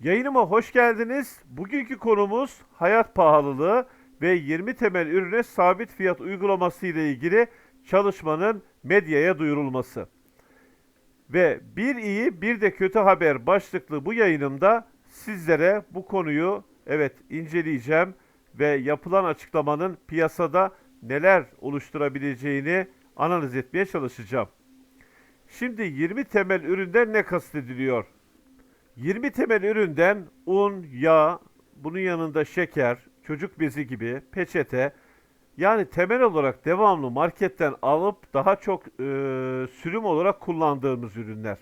Yayınıma hoş geldiniz. Bugünkü konumuz hayat pahalılığı ve 20 temel ürüne sabit fiyat uygulaması ile ilgili çalışmanın medyaya duyurulması. Ve bir iyi bir de kötü haber başlıklı bu yayınımda sizlere bu konuyu evet inceleyeceğim ve yapılan açıklamanın piyasada neler oluşturabileceğini analiz etmeye çalışacağım. Şimdi 20 temel üründen ne kastediliyor? 20 temel üründen un, yağ, bunun yanında şeker, çocuk bezi gibi, peçete, yani temel olarak devamlı marketten alıp daha çok e, sürüm olarak kullandığımız ürünler.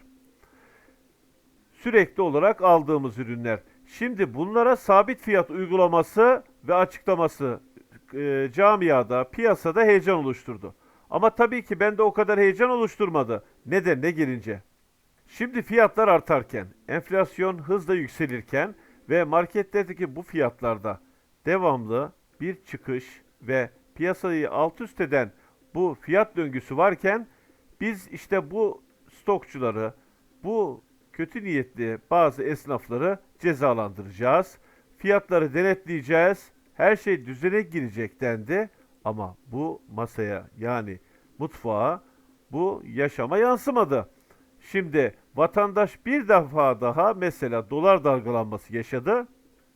Sürekli olarak aldığımız ürünler. Şimdi bunlara sabit fiyat uygulaması ve açıklaması e, camiada, piyasada heyecan oluşturdu. Ama tabii ki bende o kadar heyecan oluşturmadı. Nedenine girince. Şimdi fiyatlar artarken, enflasyon hızla yükselirken ve marketlerdeki bu fiyatlarda devamlı bir çıkış ve piyasayı alt üst eden bu fiyat döngüsü varken biz işte bu stokçuları, bu kötü niyetli bazı esnafları cezalandıracağız. Fiyatları denetleyeceğiz. Her şey düzene girecek dendi. Ama bu masaya yani mutfağa bu yaşama yansımadı. Şimdi vatandaş bir defa daha mesela dolar dalgalanması yaşadı.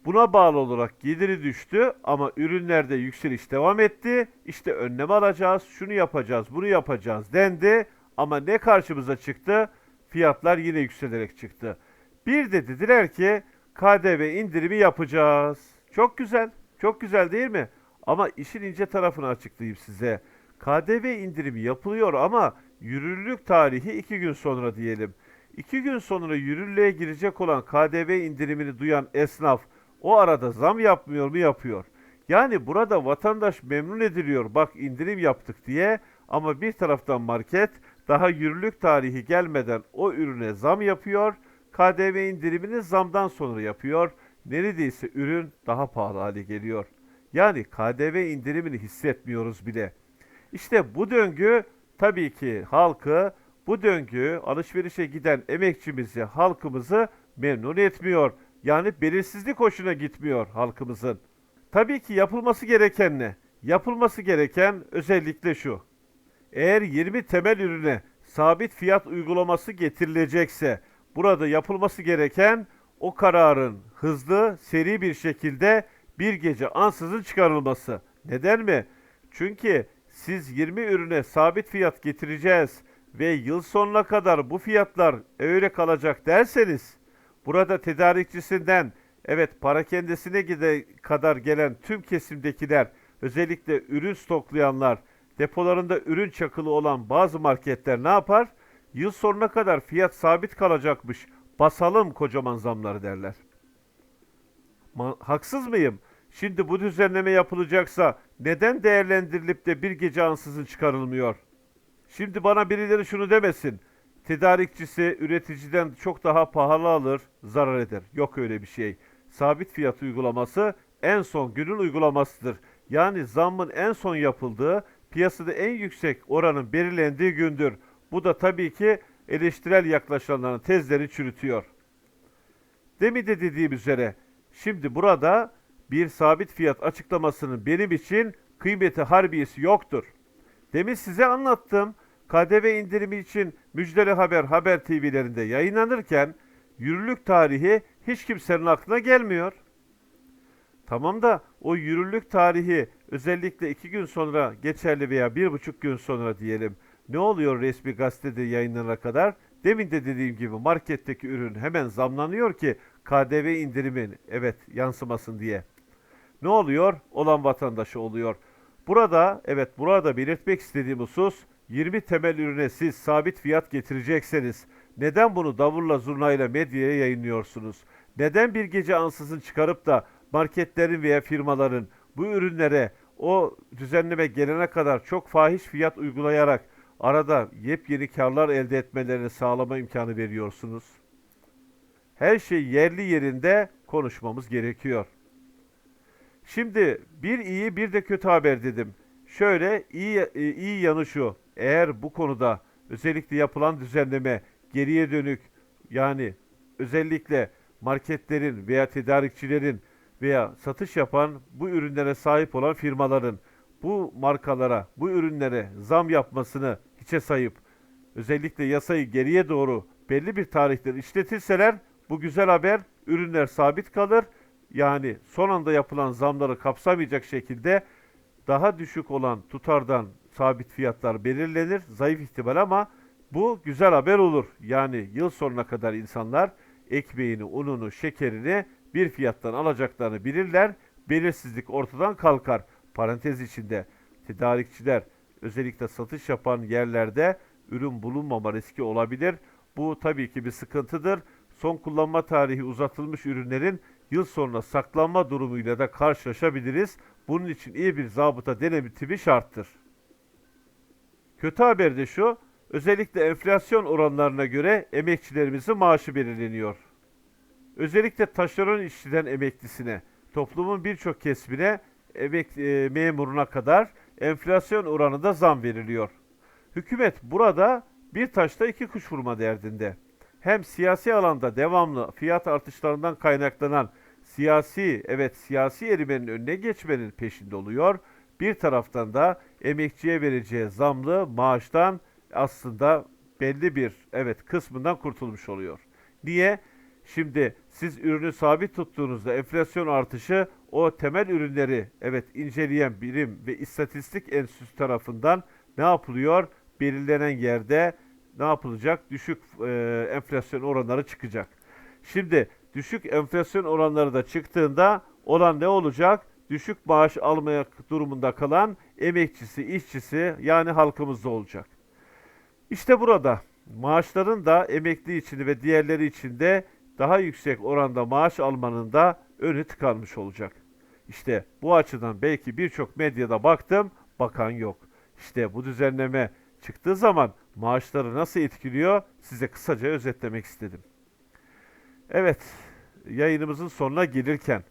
Buna bağlı olarak geliri düştü ama ürünlerde yükseliş devam etti. İşte önlem alacağız, şunu yapacağız, bunu yapacağız dendi. Ama ne karşımıza çıktı? Fiyatlar yine yükselerek çıktı. Bir de dediler ki KDV indirimi yapacağız. Çok güzel, çok güzel değil mi? Ama işin ince tarafını açıklayayım size. KDV indirimi yapılıyor ama yürürlülük tarihi iki gün sonra diyelim. İki gün sonra yürürlüğe girecek olan KDV indirimini duyan esnaf o arada zam yapmıyor mu yapıyor. Yani burada vatandaş memnun ediliyor bak indirim yaptık diye ama bir taraftan market daha yürürlük tarihi gelmeden o ürüne zam yapıyor. KDV indirimini zamdan sonra yapıyor. Neredeyse ürün daha pahalı hale geliyor. Yani KDV indirimini hissetmiyoruz bile. İşte bu döngü tabii ki halkı, bu döngü alışverişe giden emekçimizi, halkımızı memnun etmiyor. Yani belirsizlik hoşuna gitmiyor halkımızın. Tabii ki yapılması gereken ne? Yapılması gereken özellikle şu. Eğer 20 temel ürüne sabit fiyat uygulaması getirilecekse burada yapılması gereken o kararın hızlı, seri bir şekilde bir gece ansızın çıkarılması. Neden mi? Çünkü siz 20 ürüne sabit fiyat getireceğiz ve yıl sonuna kadar bu fiyatlar öyle kalacak derseniz burada tedarikçisinden evet para kendisine gide kadar gelen tüm kesimdekiler özellikle ürün stoklayanlar depolarında ürün çakılı olan bazı marketler ne yapar? Yıl sonuna kadar fiyat sabit kalacakmış. Basalım kocaman zamları derler. Ma- haksız mıyım? Şimdi bu düzenleme yapılacaksa neden değerlendirilip de bir gece ansızın çıkarılmıyor? Şimdi bana birileri şunu demesin. Tedarikçisi üreticiden çok daha pahalı alır, zarar eder. Yok öyle bir şey. Sabit fiyat uygulaması en son günün uygulamasıdır. Yani zammın en son yapıldığı, piyasada en yüksek oranın belirlendiği gündür. Bu da tabii ki eleştirel yaklaşanların tezleri çürütüyor. Demin de dediğim üzere şimdi burada bir sabit fiyat açıklamasının benim için kıymeti harbiyesi yoktur. Demin size anlattım. KDV indirimi için müjdeli haber Haber TV'lerinde yayınlanırken yürürlük tarihi hiç kimsenin aklına gelmiyor. Tamam da o yürürlük tarihi özellikle iki gün sonra geçerli veya bir buçuk gün sonra diyelim. Ne oluyor resmi gazetede yayınlanana kadar? Demin de dediğim gibi marketteki ürün hemen zamlanıyor ki KDV indirimin evet yansımasın diye. Ne oluyor? Olan vatandaşı oluyor. Burada evet burada belirtmek istediğim husus 20 temel ürüne siz sabit fiyat getirecekseniz neden bunu davulla zurnayla medyaya yayınlıyorsunuz? Neden bir gece ansızın çıkarıp da marketlerin veya firmaların bu ürünlere o düzenleme gelene kadar çok fahiş fiyat uygulayarak arada yepyeni karlar elde etmelerini sağlama imkanı veriyorsunuz? Her şey yerli yerinde konuşmamız gerekiyor. Şimdi bir iyi bir de kötü haber dedim. Şöyle iyi e, iyi yanı şu. Eğer bu konuda özellikle yapılan düzenleme geriye dönük yani özellikle marketlerin veya tedarikçilerin veya satış yapan bu ürünlere sahip olan firmaların bu markalara, bu ürünlere zam yapmasını hiçe sayıp özellikle yasayı geriye doğru belli bir tarihte işletirseler bu güzel haber ürünler sabit kalır. Yani son anda yapılan zamları kapsamayacak şekilde daha düşük olan tutardan sabit fiyatlar belirlenir. Zayıf ihtimal ama bu güzel haber olur. Yani yıl sonuna kadar insanlar ekmeğini, ununu, şekerini bir fiyattan alacaklarını bilirler. Belirsizlik ortadan kalkar. Parantez içinde tedarikçiler özellikle satış yapan yerlerde ürün bulunmama riski olabilir. Bu tabii ki bir sıkıntıdır. Son kullanma tarihi uzatılmış ürünlerin yıl sonra saklanma durumuyla da karşılaşabiliriz. Bunun için iyi bir zabıta denetimi şarttır. Kötü haber de şu, özellikle enflasyon oranlarına göre emekçilerimizin maaşı belirleniyor. Özellikle taşeron işçiden emeklisine, toplumun birçok kesimine, emek, e, memuruna kadar enflasyon oranında zam veriliyor. Hükümet burada bir taşta iki kuş vurma derdinde. Hem siyasi alanda devamlı fiyat artışlarından kaynaklanan siyasi, evet siyasi erimenin önüne geçmenin peşinde oluyor. Bir taraftan da emekçiye vereceği zamlı maaştan aslında belli bir evet kısmından kurtulmuş oluyor. Niye? Şimdi siz ürünü sabit tuttuğunuzda enflasyon artışı o temel ürünleri evet inceleyen birim ve istatistik enstitüsü tarafından ne yapılıyor? Belirlenen yerde ne yapılacak? Düşük e, enflasyon oranları çıkacak. Şimdi düşük enflasyon oranları da çıktığında olan ne olacak? Düşük maaş almaya durumunda kalan emekçisi, işçisi yani halkımızda olacak. İşte burada maaşların da emekli için ve diğerleri için de daha yüksek oranda maaş almanın da önü tıkanmış olacak. İşte bu açıdan belki birçok medyada baktım, bakan yok. İşte bu düzenleme çıktığı zaman maaşları nasıl etkiliyor size kısaca özetlemek istedim. Evet, yayınımızın sonuna gelirken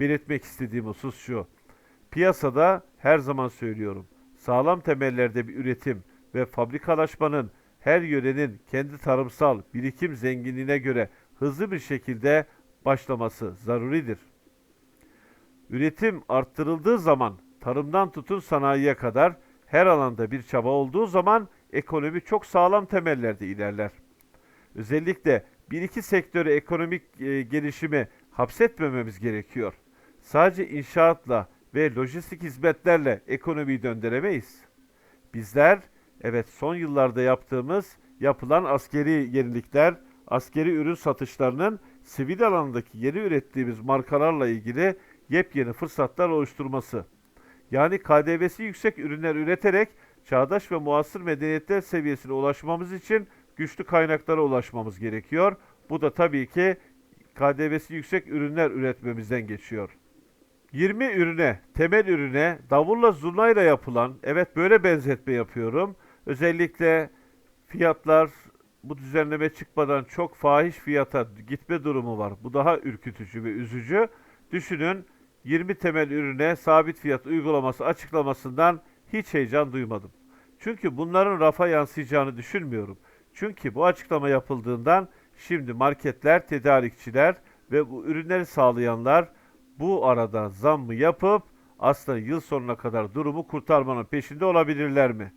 belirtmek istediğim husus şu. Piyasada her zaman söylüyorum. Sağlam temellerde bir üretim ve fabrikalaşmanın her yörenin kendi tarımsal birikim zenginliğine göre hızlı bir şekilde başlaması zaruridir. Üretim arttırıldığı zaman tarımdan tutun sanayiye kadar her alanda bir çaba olduğu zaman ekonomi çok sağlam temellerde ilerler. Özellikle bir iki sektörü ekonomik e, gelişimi hapsetmememiz gerekiyor. Sadece inşaatla ve lojistik hizmetlerle ekonomiyi döndüremeyiz. Bizler evet son yıllarda yaptığımız yapılan askeri yenilikler, askeri ürün satışlarının sivil alandaki yeni ürettiğimiz markalarla ilgili yepyeni fırsatlar oluşturması. Yani KDV'si yüksek ürünler üreterek çağdaş ve muasır medeniyetler seviyesine ulaşmamız için güçlü kaynaklara ulaşmamız gerekiyor. Bu da tabii ki KDV'si yüksek ürünler üretmemizden geçiyor. 20 ürüne, temel ürüne davulla zurnayla yapılan, evet böyle benzetme yapıyorum. Özellikle fiyatlar bu düzenleme çıkmadan çok fahiş fiyata gitme durumu var. Bu daha ürkütücü ve üzücü. Düşünün 20 temel ürüne sabit fiyat uygulaması açıklamasından hiç heyecan duymadım. Çünkü bunların rafa yansıyacağını düşünmüyorum. Çünkü bu açıklama yapıldığından şimdi marketler, tedarikçiler ve bu ürünleri sağlayanlar bu arada zammı yapıp aslında yıl sonuna kadar durumu kurtarmanın peşinde olabilirler mi?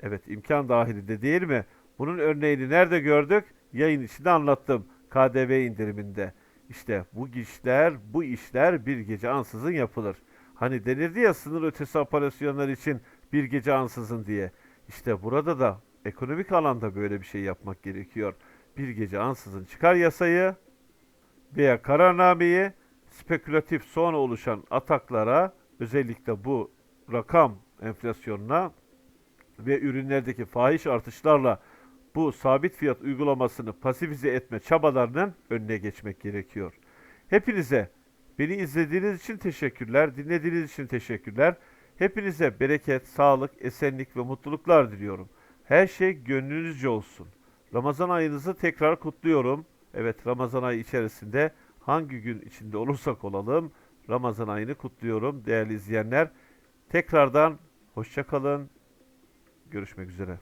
Evet imkan dahilinde değil mi? Bunun örneğini nerede gördük? Yayın içinde anlattım. KDV indiriminde. İşte bu işler, bu işler bir gece ansızın yapılır. Hani denirdi ya sınır ötesi operasyonlar için bir gece ansızın diye. İşte burada da ekonomik alanda böyle bir şey yapmak gerekiyor. Bir gece ansızın çıkar yasayı veya kararnameyi spekülatif sonra oluşan ataklara özellikle bu rakam enflasyonuna ve ürünlerdeki fahiş artışlarla bu sabit fiyat uygulamasını pasifize etme çabalarının önüne geçmek gerekiyor. Hepinize beni izlediğiniz için teşekkürler, dinlediğiniz için teşekkürler. Hepinize bereket, sağlık, esenlik ve mutluluklar diliyorum. Her şey gönlünüzce olsun. Ramazan ayınızı tekrar kutluyorum. Evet Ramazan ayı içerisinde hangi gün içinde olursak olalım Ramazan ayını kutluyorum değerli izleyenler. Tekrardan hoşça kalın. Görüşmek üzere.